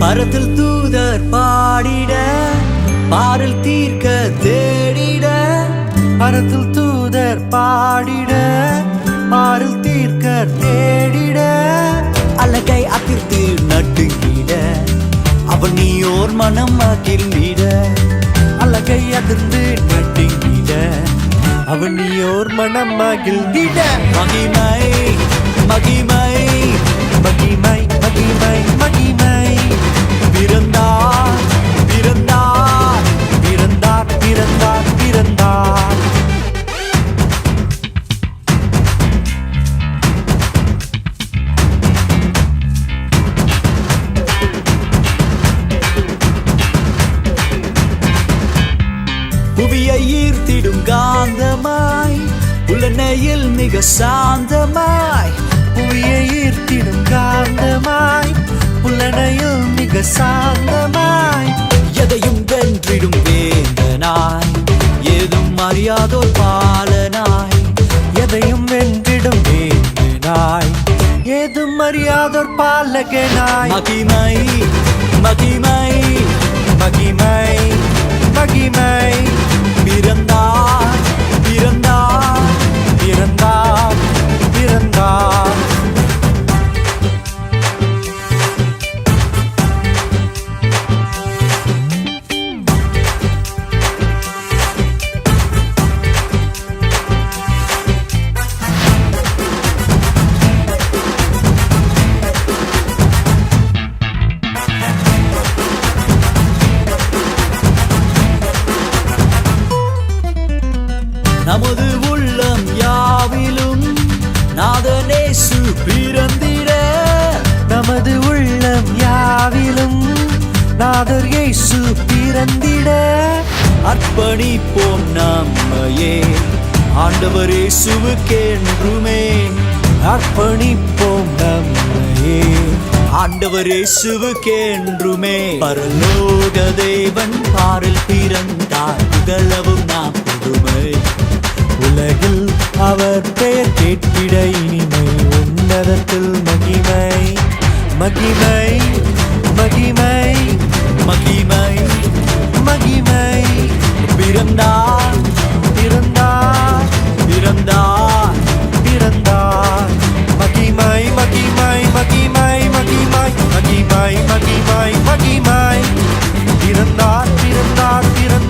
பரத்தில் தூதர் பாடிட பாரில் தீர்க்க தேடிட பரத்தில் தூதர் பாடிட பாரில் தீர்க்க தேடிட. அழகை அதிர்த்து நட்டுங்கிட அவன் நீ ஓர் மனம் அகிழ்ந்திட அழகை அதிர்ந்து நட்டுங்கிட அவன் நீ ஓர் மனம் அகிழ்ந்திட மகிமை புலனையில் மிக சாந்தமாய் புவியை ஈர்த்திடும் காந்தமாய் புலனையில் மிக சாந்தமாய். எதையும் வென்றிடும் வேந்தனாய் ஏதும் அறியாதோர் பாலனாய். எதையும் வென்றிடும் வேந்தனாய் ஏதும் அறியாதோர் பாலகனாய். மகிமை மகிமை மகிமை. உள்ளம் நாதர் இயேசு பிறந்திட. அர்ப்பணிப்போம் நம்மையே. ஆண்டவர் இயேசுவுக்கென்றுமே அர்ப்பணிப்போம் நம்மையே. ஆண்டவர் இயேசுவுக்கென்றுமே. பரலோக தேவன் பாரில் பிறந்தார். புகழவும் நாம் புதுமை உலகில் அவர் பெயர் கேட்பிட இனிமை. உன்னதத்தில் மகிமை மகிமை. மகிமை மகிமை மகிமை. பிறந்தார் பிறந்தார் பிறந்தார் பிறந்தார். மகிமை மகிமை மகிமை மகிமை மகிமை மகிமை மகிமை. பிறந்தார் பிறந்தார் பிறந்தார்.